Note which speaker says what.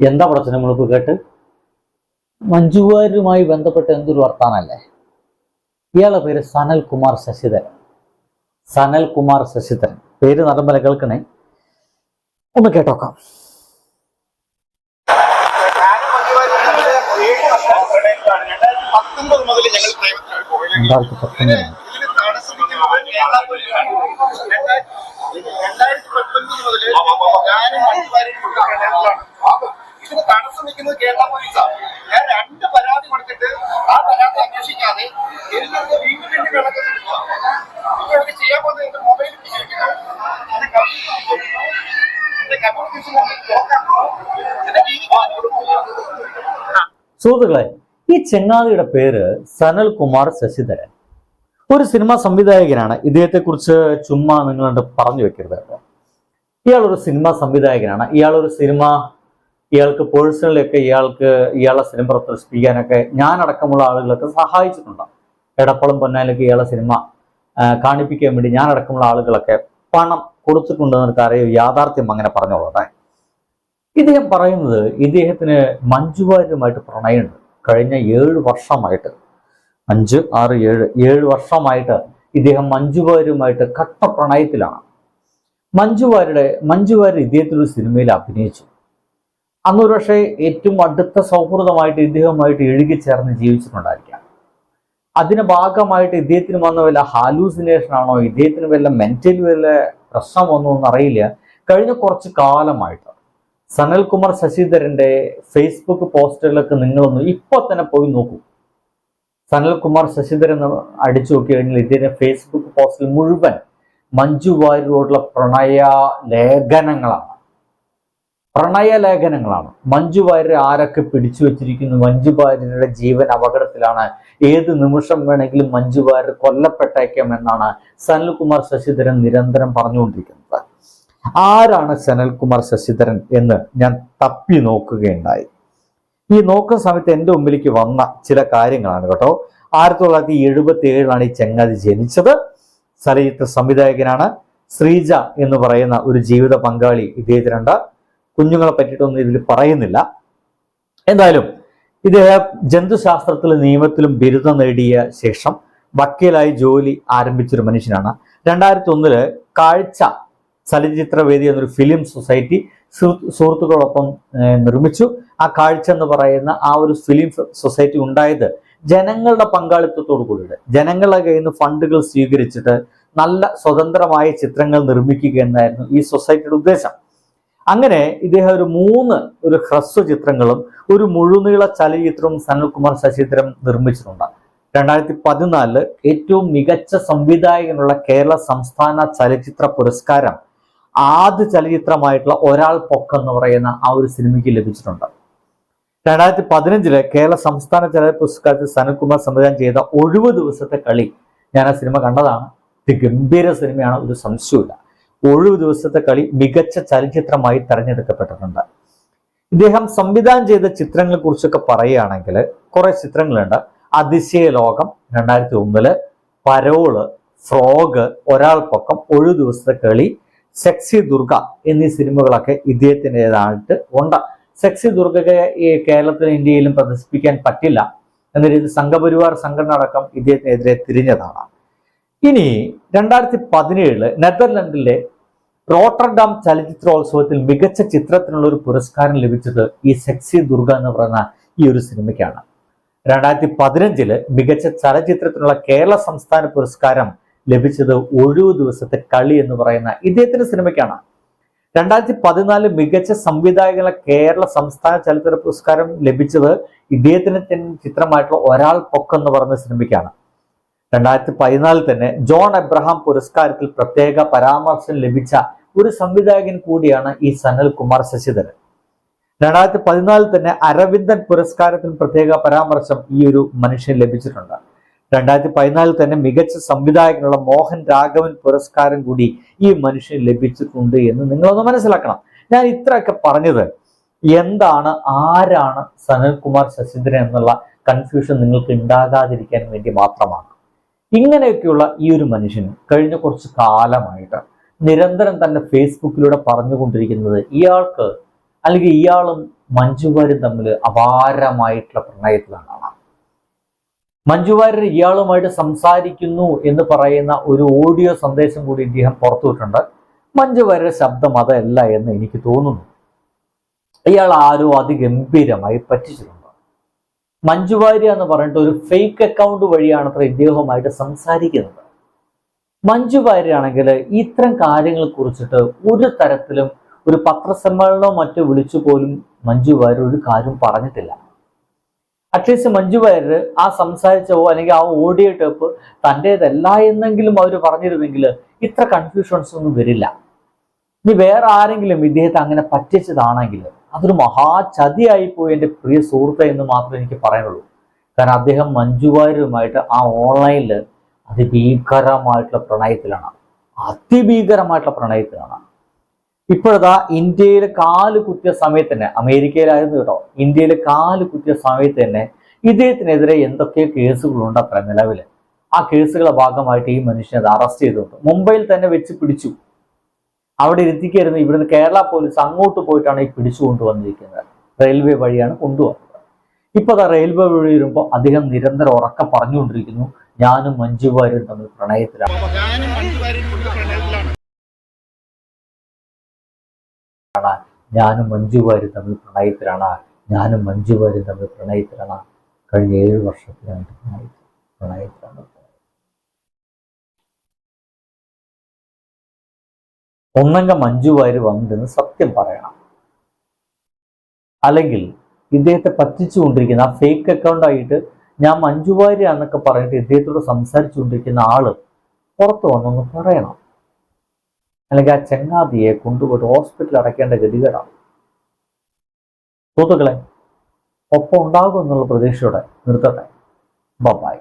Speaker 1: എന്താ പ്രശ്നം നമ്മളിപ്പോ കേട്ട്? മഞ്ജുവാരുമായി ബന്ധപ്പെട്ട് എന്തൊരു വർത്താനല്ലേ? ഇയാളെ പേര് സനൽ കുമാർ ശശിധരൻ. സനൽ കുമാർ ശശിധരൻ. പേര് നടമ്പല കേൾക്കണേ? ഒന്ന് കേട്ടോക്കാം.
Speaker 2: രണ്ടായിരത്തി പത്തൊൻപത് മുതൽ ഞാനും മഞ്ജുവാരും പ്രണയത്തിലാണ് ഇതിന് തടസ്സം നിൽക്കുന്നത് കേരള പോലീസാണ്. ഞാൻ രണ്ട് പരാതി കൊടുത്തിട്ട് ആ പരാതി അന്വേഷിക്കാതെ എനിക്കത് വീണ്ടും വേണ്ടി വിളക്കം ഇപ്പൊ എനിക്ക് ചെയ്യാൻ പോകുന്നത് എന്റെ മൊബൈൽ വിഷയിക്കുന്നു എന്റെ എന്റെ കമ്മ്യൂണിക്കേഷൻ എന്റെ
Speaker 1: സുഹൃത്തുക്കളെ ഈ ചെങ്ങാതിയുടെ പേര് സനൽ കുമാർ ശശിധരൻ. ഒരു സിനിമാ സംവിധായകനാണ്. ഇദ്ദേഹത്തെക്കുറിച്ച് ചുമ്മാ നിങ്ങളുണ്ട് പറഞ്ഞു വെക്കരുത് കേട്ടോ. ഇയാളൊരു സിനിമാ സംവിധായകനാണ്. ഇയാളൊരു സിനിമ ഇയാൾക്ക് പേഴ്സണലൊക്കെ ഇയാൾക്ക് ഇയാളെ സിനിമ പ്രദർശിപ്പിക്കാനൊക്കെ ഞാനടക്കമുള്ള ആളുകളൊക്കെ സഹായിച്ചിട്ടുണ്ട്. എടപ്പളം പൊന്നാലൊക്കെ ഇയാളെ സിനിമ കാണിപ്പിക്കാൻ വേണ്ടി ഞാനടക്കമുള്ള ആളുകളൊക്കെ പണം കൊടുത്തിട്ടുണ്ടെന്നൊക്കെ അറിയാം യാഥാർത്ഥ്യം അങ്ങനെ പറഞ്ഞോളട്ടെ. ഇദ്ദേഹം പറയുന്നത് ഇദ്ദേഹത്തിന് മഞ്ജുവാര്യമായിട്ട് പ്രണയമുണ്ട്. കഴിഞ്ഞ ഏഴ് വർഷമായിട്ട്. അഞ്ച് ആറ് ഏഴ് ഏഴ് വർഷമായിട്ട് ഇദ്ദേഹം മഞ്ജുവാര്യമായിട്ട് കട്ട പ്രണയത്തിലാണ് മഞ്ജുവാരുടെ മഞ്ജുവാർ ഇദ്ദേഹത്തിലൊരു സിനിമയിൽ അഭിനയിച്ചു. അന്ന് ഒരു പക്ഷേ ഏറ്റവും അടുത്ത സൗഹൃദമായിട്ട് ഇദ്ദേഹവുമായിട്ട് എഴുകി ചേർന്ന് ജീവിച്ചിട്ടുണ്ടായിരിക്കാം. അതിന്റെ ഭാഗമായിട്ട് ഇദ്ദേഹത്തിന് വന്ന വല്ല ഹാലൂസിനേഷൻ ആണോ? ഇദ്ദേഹത്തിന് വല്ല മെന്റലി വല്ല പ്രശ്നം വന്നോ എന്ന് അറിയില്ല കഴിഞ്ഞ കുറച്ച് കാലമായിട്ട് സനൽകുമാർ ശശിധരന്റെ ഫേസ്ബുക്ക് പോസ്റ്റുകളിലൊക്കെ നിങ്ങളൊന്ന് ഇപ്പൊ തന്നെ പോയി നോക്കൂ. സനൽകുമാർ ശശിധരൻ അടിച്ചു നോക്കി കഴിഞ്ഞാൽ ഇദ്ദേഹത്തിന്റെ ഫേസ്ബുക്ക് പോസ്റ്റിൽ മുഴുവൻ മഞ്ജു വാര്യരോടുള്ള പ്രണയ ലേഖനങ്ങളാണ്. പ്രണയ ലേഖനങ്ങളാണ്. മഞ്ജു വാര്യരെ ആരൊക്കെ പിടിച്ചു വെച്ചിരിക്കുന്നു? മഞ്ജു വാര്യരുടെ ജീവൻ അപകടത്തിലാണ്. ഏത് നിമിഷം വേണമെങ്കിലും മഞ്ജു വാര്യർ കൊല്ലപ്പെട്ടേക്കാം എന്നാണ് സനൽകുമാർ ശശിധരൻ നിരന്തരം പറഞ്ഞുകൊണ്ടിരിക്കുന്നത്. ആരാണ് സനൽകുമാർ ശശിധരൻ എന്ന് ഞാൻ തപ്പി നോക്കുകയുണ്ടായി. ഈ നോക്കുന്ന സമയത്ത് എന്റെ മുമ്പിലേക്ക് വന്ന ചില കാര്യങ്ങളാണ് കേട്ടോ. ആയിരത്തി തൊള്ളായിരത്തി എഴുപത്തി ഏഴിലാണ് ഈ ചങ്ങാതി ജനിച്ചത്. ചലച്ചിത്ര സംവിധായകനാണ്. ശ്രീജ എന്ന് പറയുന്ന ഒരു ജീവിത പങ്കാളി ഇദ്ദേഹത്തിനുണ്ട് കുഞ്ഞുങ്ങളെ പറ്റിയിട്ടൊന്നും ഇതിൽ പറയുന്നില്ല. എന്തായാലും ഇദ്ദേഹം ജന്തുശാസ്ത്രത്തിലും നിയമത്തിലും ബിരുദം നേടിയ ശേഷം വക്കീലായി ജോലി ആരംഭിച്ചൊരു മനുഷ്യനാണ്. രണ്ടായിരത്തി ഒന്നിൽ കാഴ്ച ചലച്ചിത്രവേദി എന്നൊരു ഫിലിം സൊസൈറ്റി സുഹൃ- സുഹൃത്തുക്കളോടൊപ്പം നിർമ്മിച്ചു. ആ കാഴ്ച എന്ന് പറയുന്ന ആ ഒരു ഫിലിം സൊസൈറ്റി ഉണ്ടായത് ജനങ്ങളുടെ പങ്കാളിത്തത്തോടു കൂടിയിട്ട് ജനങ്ങളുടെ കയ്യിൽ നിന്ന് ഫണ്ടുകൾ സ്വീകരിച്ചിട്ട് നല്ല സ്വതന്ത്രമായ ചിത്രങ്ങൾ നിർമ്മിക്കുക എന്നായിരുന്നു ഈ സൊസൈറ്റിയുടെ ഉദ്ദേശം. അങ്ങനെ ഇദ്ദേഹം ഒരു മൂന്ന് ഒരു ഹ്രസ്വ ചിത്രങ്ങളും ഒരു മുഴുനീള ചലച്ചിത്രവും സനൽകുമാർ ശശിധരൻ നിർമ്മിച്ചിട്ടുണ്ട്. രണ്ടായിരത്തി പതിനാലിൽ ഏറ്റവും മികച്ച സംവിധായകനുള്ള കേരള സംസ്ഥാന ചലച്ചിത്ര പുരസ്കാരം ആദ്യ ചലച്ചിത്രമായിട്ടുള്ള ഒരാൾ പൊക്കെന്ന് പറയുന്ന ആ ഒരു സിനിമയ്ക്ക് ലഭിച്ചിട്ടുണ്ട്. രണ്ടായിരത്തി പതിനഞ്ചിൽ കേരള സംസ്ഥാന പുരസ്കാരത്തിൽ സനൽകുമാർ സംവിധാനം ചെയ്ത ഒഴിവ് ദിവസത്തെ കളി ഞാൻ ആ സിനിമ കണ്ടതാണ്. ഗംഭീര സിനിമയാണ് ഒരു സംശയമില്ല ഒഴിവ് ദിവസത്തെ കളി മികച്ച ചലച്ചിത്രമായി തെരഞ്ഞെടുക്കപ്പെട്ടിട്ടുണ്ട്. ഇദ്ദേഹം സംവിധാനം ചെയ്ത ചിത്രങ്ങളെ കുറിച്ചൊക്കെ പറയുകയാണെങ്കിൽ കുറെ ചിത്രങ്ങളുണ്ട്. അതിശയ ലോകം രണ്ടായിരത്തി ഒന്നിൽ പരോൾ ഫ്രോഗ് ഒരാൾ പൊക്കം ഒഴിവ് ദിവസത്തെ കളി സെക്സി ദുർഗ എന്നീ സിനിമകളൊക്കെ ഇദ്ദേഹത്തിന്റെതായിട്ട് ഉണ്ട്. സെക്സി ദുർഗയെ ഈ കേരളത്തിലും ഇന്ത്യയിലും പ്രദർശിപ്പിക്കാൻ പറ്റില്ല എന്ന രീതിയിൽ സംഘപരിവാർ സംഘടന അടക്കം ഇദ്ദേഹത്തിനെതിരെ തിരിഞ്ഞതാണ്. ഇനി രണ്ടായിരത്തി പതിനേഴിൽ നെതർലൻഡിലെ റോട്ടർഡാം ചലച്ചിത്രോത്സവത്തിൽ മികച്ച ചിത്രത്തിനുള്ള ഒരു പുരസ്കാരം ലഭിച്ചത് ഈ സെക്സി ദുർഗ എന്ന് പറയുന്ന ഈ ഒരു സിനിമയ്ക്കാണ്. രണ്ടായിരത്തി പതിനഞ്ചിൽ മികച്ച ചലച്ചിത്രത്തിനുള്ള കേരള സംസ്ഥാന പുരസ്കാരം ലഭിച്ചത് ഒഴിവ് ദിവസത്തെ കളി എന്ന് പറയുന്ന ഇദ്ദേഹത്തിന്റെ സിനിമയ്ക്കാണ്. രണ്ടായിരത്തി പതിനാല് മികച്ച സംവിധായകനുള്ള കേരള സംസ്ഥാന ചലച്ചിത്ര പുരസ്കാരം ലഭിച്ചത് ഇദ്ദേഹത്തിന് ചിത്രമായിട്ടുള്ള ഒരാൾ പൊക്കം എന്ന് പറയുന്ന സിനിമയ്ക്കാണ്. രണ്ടായിരത്തി പതിനാലിൽ തന്നെ ജോൺ എബ്രഹാം പുരസ്കാരത്തിൽ പ്രത്യേക പരാമർശം ലഭിച്ച ഒരു സംവിധായകൻ കൂടിയാണ് ഈ സനൽ കുമാർ ശശിധരൻ. രണ്ടായിരത്തി പതിനാലിൽ തന്നെ അരവിന്ദൻ പുരസ്കാരത്തിന് പ്രത്യേക പരാമർശം ഈ ഒരു മനുഷ്യൻ ലഭിച്ചിട്ടുണ്ട്. രണ്ടായിരത്തി പതിനാലിൽ തന്നെ മികച്ച സംവിധായകനുള്ള മോഹൻ രാഘവൻ പുരസ്കാരം കൂടി ഈ മനുഷ്യന് ലഭിച്ചിട്ടുണ്ട് എന്ന് നിങ്ങളൊന്ന് മനസ്സിലാക്കണം. ഞാൻ ഇത്രയൊക്കെ പറഞ്ഞത് എന്താണ് ആരാണ് സനൽകുമാർ ശശിധരൻ എന്നുള്ള കൺഫ്യൂഷൻ നിങ്ങൾക്ക് ഉണ്ടാകാതിരിക്കാൻ വേണ്ടി മാത്രമാണ്. ഇങ്ങനെയൊക്കെയുള്ള ഈ ഒരു മനുഷ്യന് കഴിഞ്ഞ കുറച്ച് കാലമായിട്ട് നിരന്തരം തന്നെ ഫേസ്ബുക്കിലൂടെ പറഞ്ഞുകൊണ്ടിരിക്കുന്നത് ഇയാൾക്ക് അല്ലെങ്കിൽ ഇയാളും മഞ്ജു വാര്യരും തമ്മിൽ അപാരമായിട്ടുള്ള പ്രണയത്തിലാണ്. മഞ്ജു വാര്യർ ഇയാളുമായിട്ട് സംസാരിക്കുന്നു എന്ന് പറയുന്ന ഒരു ഓഡിയോ സന്ദേശം കൂടി ഇദ്ദേഹം പുറത്തുവിട്ടുണ്ട് മഞ്ജു വാര്യരുടെ ശബ്ദം അതല്ല എന്ന് എനിക്ക് തോന്നുന്നു. ഇയാൾ ആരോ അതിഗംഭീരമായി പറ്റിച്ചിട്ടുണ്ട്. മഞ്ജു വാര്യ എന്ന് പറഞ്ഞിട്ട് ഒരു ഫേക്ക് അക്കൗണ്ട് വഴിയാണ് അത്ര ഇദ്ദേഹവുമായിട്ട് സംസാരിക്കുന്നത്. മഞ്ജു വാര്യയാണെങ്കിൽ ഇത്തരം കാര്യങ്ങളെ കുറിച്ചിട്ട് ഒരു തരത്തിലും ഒരു പത്രസമ്മേളനമോ മറ്റോ വിളിച്ചു പോലും മഞ്ജു വാര്യർ ഒരു കാര്യം പറഞ്ഞിട്ടില്ല. അറ്റ്ലീസ്റ്റ് മഞ്ജു വാര്യർ ആ സംസാരിച്ചോ അല്ലെങ്കിൽ ആ ഓഡിയോ ടേപ്പ് തന്റേതല്ല എന്നെങ്കിലും അവർ പറഞ്ഞിരുന്നെങ്കിൽ ഇത്ര കൺഫ്യൂഷൻസ് ഒന്നും വരില്ല. ഇനി വേറെ ആരെങ്കിലും ഇദ്ദേഹത്തെ അങ്ങനെ പറ്റിച്ചതാണെങ്കിൽ അതൊരു മഹാചതിയായി പോയി എന്റെ പ്രിയ സുഹൃത്തെ എന്ന് മാത്രമേ എനിക്ക് പറയാനുള്ളൂ. കാരണം അദ്ദേഹം മഞ്ജു വാര്യരുമായിട്ട് ആ ഓൺലൈനിൽ അതിഭീകരമായിട്ടുള്ള പ്രണയത്തിലാണ്. അതിഭീകരമായിട്ടുള്ള പ്രണയത്തിലാണ്. ഇപ്പോഴതാ ഇന്ത്യയിൽ കാൽ കുത്തിയ സമയത്ത് തന്നെ അമേരിക്കയിലായിരുന്നു കേട്ടോ ഇന്ത്യയിൽ കാൽ കുത്തിയ സമയത്ത് തന്നെ ഇദ്ദേഹത്തിനെതിരെ എന്തൊക്കെ കേസുകളുണ്ട് അത്ര നിലവിൽ ആ കേസുകളുടെ ഭാഗമായിട്ട് ഈ മനുഷ്യനെ അത് അറസ്റ്റ് ചെയ്തിട്ടുണ്ട് മുംബൈയിൽ തന്നെ വെച്ച് പിടിച്ചു. അവിടെ ഇരുത്തിക്കായിരുന്നു ഇവിടുന്ന് കേരള പോലീസ് അങ്ങോട്ട് പോയിട്ടാണ് ഈ പിടിച്ചു കൊണ്ടുവന്നിരിക്കുന്നത്. റെയിൽവേ വഴിയാണ് കൊണ്ടുവന്നത്. ഇപ്പൊ അതാ റെയിൽവേ വഴി വരുമ്പോൾ അദ്ദേഹം നിരന്തരം ഉറക്കം പറഞ്ഞുകൊണ്ടിരിക്കുന്നു. ഞാനും മഞ്ജു വാര്യരും തമ്മിൽ പ്രണയത്തിലാണ്.
Speaker 2: ഞാനും മഞ്ജു വാര്യരും തമ്മിൽ പ്രണയത്തിലാണ്
Speaker 1: ഞാനും മഞ്ജു വാര്യരും തമ്മിൽ പ്രണയത്തിലാണ് കഴിഞ്ഞ ഏഴ് വർഷത്തിനായിട്ട് പ്രണയത്തിൽ പ്രണയത്തിലാണ് മഞ്ജു വാര്യർ വന്നിരുന്ന് സത്യം പറയണം. അല്ലെങ്കിൽ ഇദ്ദേഹത്തെ പറ്റിച്ചുകൊണ്ടിരിക്കുന്ന ആ ഫേക്ക് അക്കൗണ്ടായിട്ട് ഞാൻ മഞ്ജു വാര്യ എന്നൊക്കെ പറഞ്ഞിട്ട് ഇദ്ദേഹത്തോട് സംസാരിച്ചുകൊണ്ടിരിക്കുന്ന ആൾ പുറത്ത് വന്നൊന്ന് പറയണം. അല്ലെങ്കിൽ ആ ചങ്ങാതിയെ കൊണ്ടുപോയിട്ട് ഹോസ്പിറ്റലിൽ അടയ്ക്കേണ്ട ഗതികേടാണ്. സുഹൃത്തുക്കളെ ഒപ്പം ഉണ്ടാകും എന്നുള്ള പ്രതീക്ഷയോടെ നിർത്തട്ടെ. ബൈ